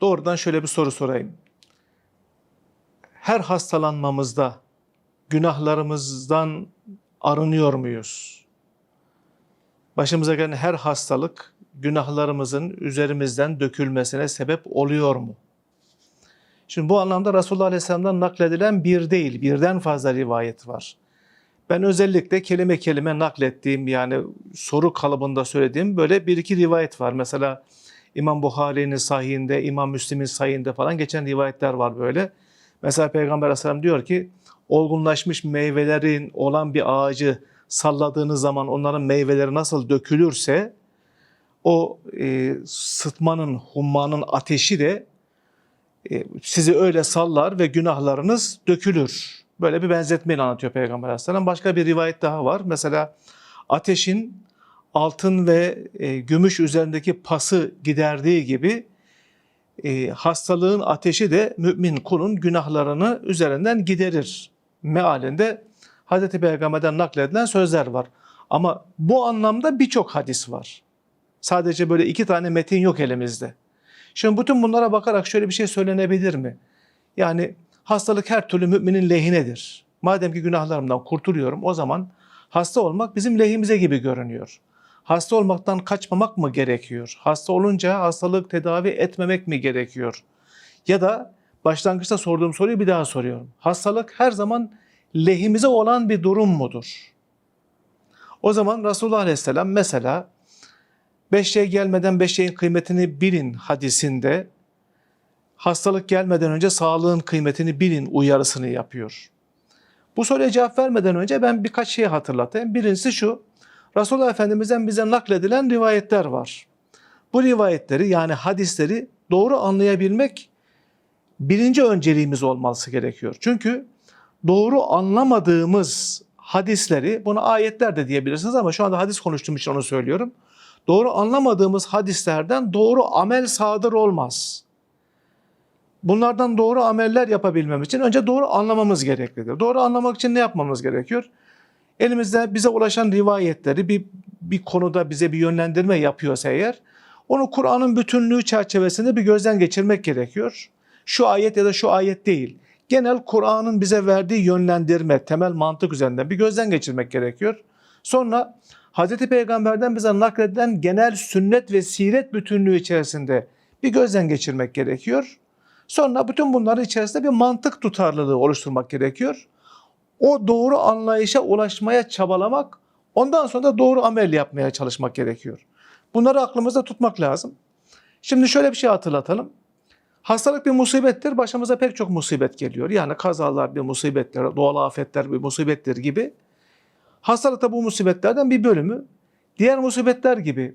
doğrudan şöyle bir soru sorayım. Her hastalanmamızda günahlarımızdan arınıyor muyuz? Başımıza gelen her hastalık günahlarımızın üzerimizden dökülmesine sebep oluyor mu? Şimdi bu anlamda Resulullah Aleyhisselam'dan nakledilen bir değil, birden fazla rivayet var. Ben özellikle kelime kelime naklettiğim yani soru kalıbında söylediğim böyle bir iki rivayet var. Mesela İmam Buhari'nin sahihinde, İmam Müslim'in sahihinde falan geçen rivayetler var böyle. Mesela Peygamber Aleyhisselam diyor ki olgunlaşmış meyvelerin olan bir ağacı salladığınız zaman onların meyveleri nasıl dökülürse o e, sıtmanın, hummanın ateşi de e, sizi öyle sallar ve günahlarınız dökülür. Böyle bir benzetmeyle anlatıyor Peygamber Aleyhisselam. Başka bir rivayet daha var. Mesela ateşin altın ve e, gümüş üzerindeki pası giderdiği gibi e, hastalığın ateşi de mümin kulun günahlarını üzerinden giderir. Mealinde Hz. Peygamber'den nakledilen sözler var. Ama bu anlamda birçok hadis var. Sadece böyle iki tane metin yok elimizde. Şimdi bütün bunlara bakarak şöyle bir şey söylenebilir mi? Yani hastalık her türlü müminin lehinedir. Madem ki günahlarımdan kurtuluyorum o zaman hasta olmak bizim lehimize gibi görünüyor. Hasta olmaktan kaçmamak mı gerekiyor? Hasta olunca hastalık tedavi etmemek mi gerekiyor? Ya da başlangıçta sorduğum soruyu bir daha soruyorum. Hastalık her zaman lehimize olan bir durum mudur? O zaman Resulullah Aleyhisselam mesela beş şey gelmeden beş şeyin kıymetini bilin hadisinde hastalık gelmeden önce sağlığın kıymetini bilin uyarısını yapıyor. Bu soruya cevap vermeden önce ben birkaç şey hatırlatayım. Birincisi şu, Resulullah Efendimiz'den bize nakledilen rivayetler var. Bu rivayetleri yani hadisleri doğru anlayabilmek birinci önceliğimiz olması gerekiyor. Çünkü doğru anlamadığımız hadisleri, buna ayetler de diyebilirsiniz ama şu anda hadis konuştuğum için onu söylüyorum. Doğru anlamadığımız hadislerden doğru amel sadır olmaz. Bunlardan doğru ameller yapabilmem için önce doğru anlamamız gereklidir. Doğru anlamak için ne yapmamız gerekiyor? Elimizde bize ulaşan rivayetleri bir, bir konuda bize bir yönlendirme yapıyorsa eğer, onu Kur'an'ın bütünlüğü çerçevesinde bir gözden geçirmek gerekiyor. Şu ayet ya da şu ayet değil. Genel Kur'an'ın bize verdiği yönlendirme, temel mantık üzerinden bir gözden geçirmek gerekiyor. Sonra Hz. Peygamber'den bize nakledilen genel sünnet ve siret bütünlüğü içerisinde bir gözden geçirmek gerekiyor. Sonra bütün bunların içerisinde bir mantık tutarlılığı oluşturmak gerekiyor. O doğru anlayışa ulaşmaya çabalamak, ondan sonra da doğru amel yapmaya çalışmak gerekiyor. Bunları aklımızda tutmak lazım. Şimdi şöyle bir şey hatırlatalım. Hastalık bir musibettir, başımıza pek çok musibet geliyor. Yani kazalar bir musibetler, doğal afetler bir musibettir gibi. Hastalık da bu musibetlerden bir bölümü. Diğer musibetler gibi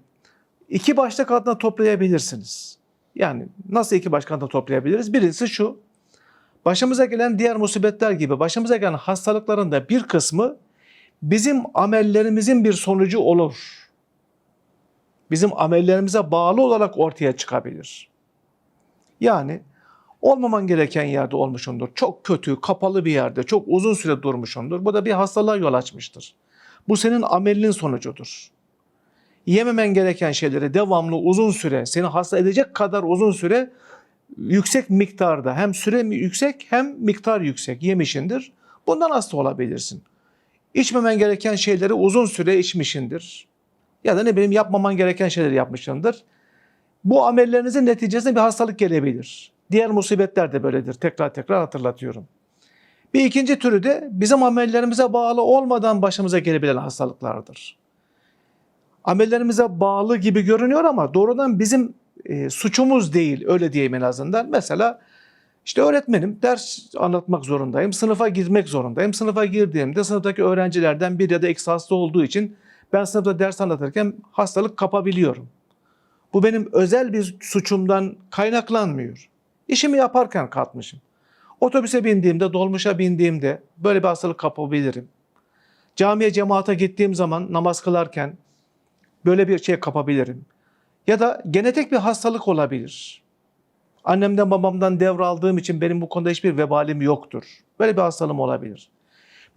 iki başlık altında toplayabilirsiniz. Yani nasıl iki başlık altında toplayabiliriz? Birincisi şu, başımıza gelen diğer musibetler gibi başımıza gelen hastalıkların da bir kısmı bizim amellerimizin bir sonucu olur. Bizim amellerimize bağlı olarak ortaya çıkabilir. Yani olmaman gereken yerde olmuşundur. Çok kötü, kapalı bir yerde, çok uzun süre durmuşundur. Bu da bir hastalığa yol açmıştır. Bu senin amelinin sonucudur. Yememen gereken şeyleri devamlı uzun süre, seni hasta edecek kadar uzun süre yüksek miktarda hem süre yüksek hem miktar yüksek yemişindir. Bundan hasta olabilirsin. İçmemen gereken şeyleri uzun süre içmişindir. Ya da ne bileyim yapmaman gereken şeyleri yapmışsındır. Bu amellerinizin neticesinde bir hastalık gelebilir. Diğer musibetler de böyledir. Tekrar tekrar hatırlatıyorum. Bir ikinci türü de bizim amellerimize bağlı olmadan başımıza gelebilen hastalıklardır. Amellerimize bağlı gibi görünüyor ama doğrudan bizim e, suçumuz değil öyle diyeyim en azından. Mesela işte öğretmenim ders anlatmak zorundayım, sınıfa girmek zorundayım. Sınıfa girdiğimde sınıftaki öğrencilerden bir ya da eksi hasta olduğu için ben sınıfta ders anlatırken hastalık kapabiliyorum. Bu benim özel bir suçumdan kaynaklanmıyor. İşimi yaparken kalkmışım. Otobüse bindiğimde, dolmuşa bindiğimde böyle bir hastalık kapabilirim. Camiye, cemaate gittiğim zaman namaz kılarken böyle bir şey kapabilirim. Ya da genetik bir hastalık olabilir. Annemden babamdan devraldığım için benim bu konuda hiçbir vebalim yoktur. Böyle bir hastalığım olabilir.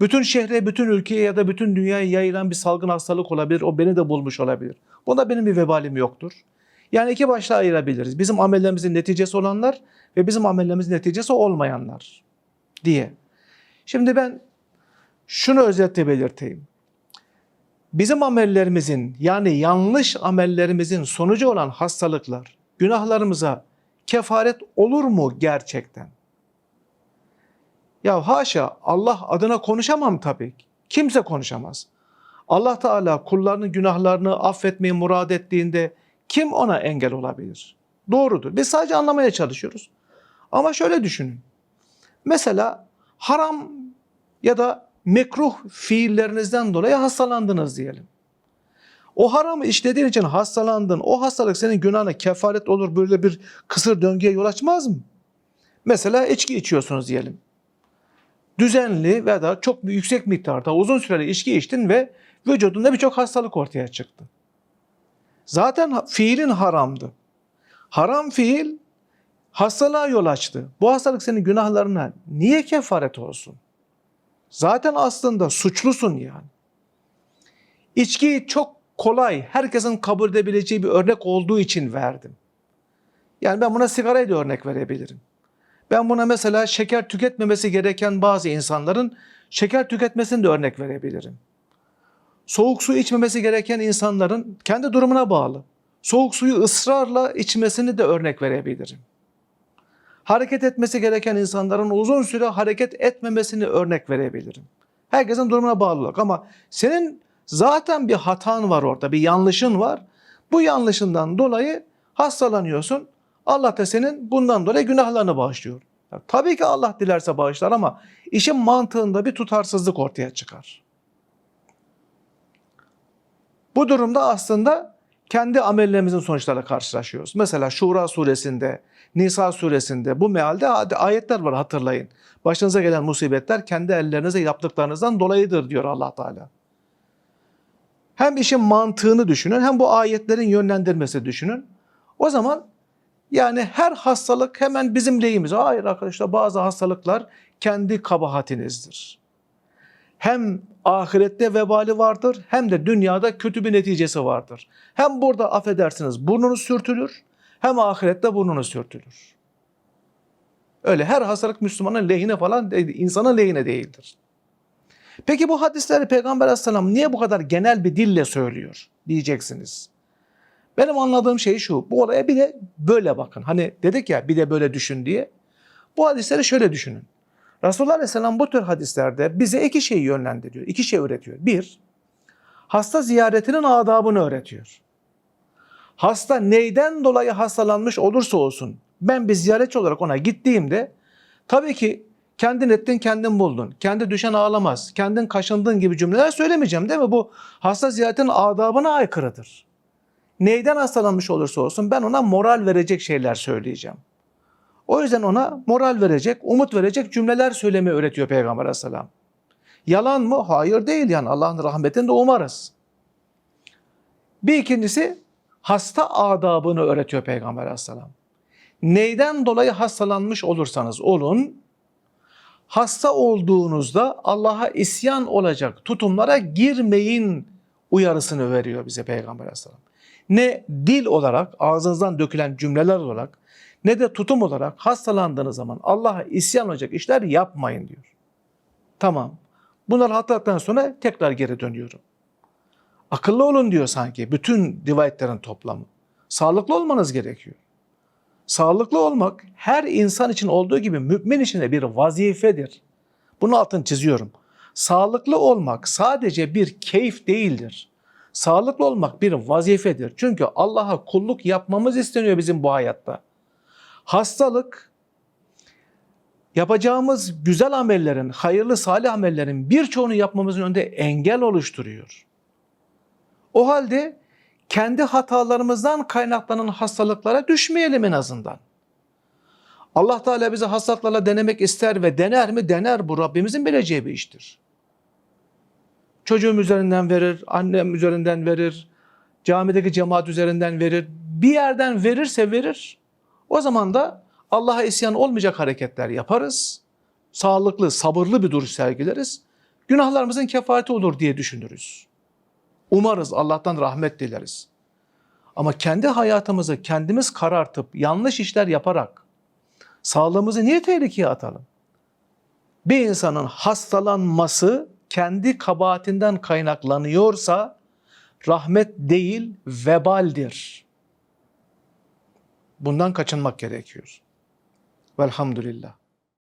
Bütün şehre, bütün ülkeye ya da bütün dünyaya yayılan bir salgın hastalık olabilir. O beni de bulmuş olabilir. Bunda benim bir vebalim yoktur. Yani iki başta ayırabiliriz. Bizim amellerimizin neticesi olanlar ve bizim amellerimizin neticesi olmayanlar diye. Şimdi ben şunu özetle belirteyim. Bizim amellerimizin yani yanlış amellerimizin sonucu olan hastalıklar günahlarımıza kefaret olur mu gerçekten? Ya haşa Allah adına konuşamam tabii. Kimse konuşamaz. Allah Teala kullarının günahlarını affetmeyi murad ettiğinde kim ona engel olabilir? Doğrudur. Biz sadece anlamaya çalışıyoruz. Ama şöyle düşünün. Mesela haram ya da mekruh fiillerinizden dolayı hastalandınız diyelim. O haramı işlediğin için hastalandın. O hastalık senin günahına kefaret olur. Böyle bir kısır döngüye yol açmaz mı? Mesela içki içiyorsunuz diyelim. Düzenli ve da çok yüksek miktarda uzun süreli içki içtin ve vücudunda birçok hastalık ortaya çıktı. Zaten fiilin haramdı. Haram fiil hastalığa yol açtı. Bu hastalık senin günahlarına niye kefaret olsun? Zaten aslında suçlusun yani. İçkiyi çok kolay, herkesin kabul edebileceği bir örnek olduğu için verdim. Yani ben buna sigarayı da örnek verebilirim. Ben buna mesela şeker tüketmemesi gereken bazı insanların şeker tüketmesini de örnek verebilirim. Soğuk su içmemesi gereken insanların kendi durumuna bağlı. Soğuk suyu ısrarla içmesini de örnek verebilirim. Hareket etmesi gereken insanların uzun süre hareket etmemesini örnek verebilirim. Herkesin durumuna bağlı olarak ama senin zaten bir hatan var orada, bir yanlışın var. Bu yanlışından dolayı hastalanıyorsun. Allah da senin bundan dolayı günahlarını bağışlıyor. Ya, tabii ki Allah dilerse bağışlar ama işin mantığında bir tutarsızlık ortaya çıkar. Bu durumda aslında kendi amellerimizin sonuçlarıyla karşılaşıyoruz. Mesela Şura suresinde, Nisa suresinde bu mealde ayetler var hatırlayın. Başınıza gelen musibetler kendi ellerinizle yaptıklarınızdan dolayıdır diyor allah Teala. Hem işin mantığını düşünün hem bu ayetlerin yönlendirmesi düşünün. O zaman yani her hastalık hemen bizim lehimize. Hayır arkadaşlar bazı hastalıklar kendi kabahatinizdir. Hem ahirette vebali vardır hem de dünyada kötü bir neticesi vardır. Hem burada affedersiniz burnunuz sürtülür hem ahirette burnunuz sürtülür. Öyle her hastalık Müslümanın lehine falan insanın lehine değildir. Peki bu hadisleri Peygamber Aleyhisselam niye bu kadar genel bir dille söylüyor diyeceksiniz. Benim anladığım şey şu. Bu olaya bir de böyle bakın. Hani dedik ya bir de böyle düşün diye. Bu hadisleri şöyle düşünün. Resulullah Aleyhisselam bu tür hadislerde bize iki şeyi yönlendiriyor. iki şey öğretiyor. Bir, hasta ziyaretinin adabını öğretiyor. Hasta neyden dolayı hastalanmış olursa olsun ben bir ziyaretçi olarak ona gittiğimde tabii ki kendin ettin kendin buldun. Kendi düşen ağlamaz. Kendin kaşındın gibi cümleler söylemeyeceğim değil mi? Bu hasta ziyaretin adabına aykırıdır. Neyden hastalanmış olursa olsun ben ona moral verecek şeyler söyleyeceğim. O yüzden ona moral verecek, umut verecek cümleler söylemeyi öğretiyor Peygamber Aleyhisselam. Yalan mı? Hayır değil yani Allah'ın rahmetini de umarız. Bir ikincisi hasta adabını öğretiyor Peygamber Aleyhisselam. Neyden dolayı hastalanmış olursanız olun, hasta olduğunuzda Allah'a isyan olacak tutumlara girmeyin uyarısını veriyor bize Peygamber Aleyhisselam. Ne dil olarak ağzınızdan dökülen cümleler olarak ne de tutum olarak hastalandığınız zaman Allah'a isyan olacak işler yapmayın diyor. Tamam. Bunları hatırlattıktan sonra tekrar geri dönüyorum. Akıllı olun diyor sanki bütün rivayetlerin toplamı. Sağlıklı olmanız gerekiyor. Sağlıklı olmak her insan için olduğu gibi mümin için de bir vazifedir. Bunu altın çiziyorum. Sağlıklı olmak sadece bir keyif değildir. Sağlıklı olmak bir vazifedir. Çünkü Allah'a kulluk yapmamız isteniyor bizim bu hayatta. Hastalık yapacağımız güzel amellerin, hayırlı salih amellerin birçoğunu yapmamızın önünde engel oluşturuyor. O halde kendi hatalarımızdan kaynaklanan hastalıklara düşmeyelim en azından. Allah Teala bizi hastalıklarla denemek ister ve dener mi? Dener. Bu Rabbimizin bileceği bir iştir. Çocuğum üzerinden verir, annem üzerinden verir, camideki cemaat üzerinden verir. Bir yerden verirse verir. O zaman da Allah'a isyan olmayacak hareketler yaparız. Sağlıklı, sabırlı bir duruş sergileriz. Günahlarımızın kefareti olur diye düşünürüz. Umarız Allah'tan rahmet dileriz. Ama kendi hayatımızı kendimiz karartıp yanlış işler yaparak sağlığımızı niye tehlikeye atalım? Bir insanın hastalanması kendi kabahatinden kaynaklanıyorsa rahmet değil vebaldir. Bundan kaçınmak gerekiyor. Velhamdülillah.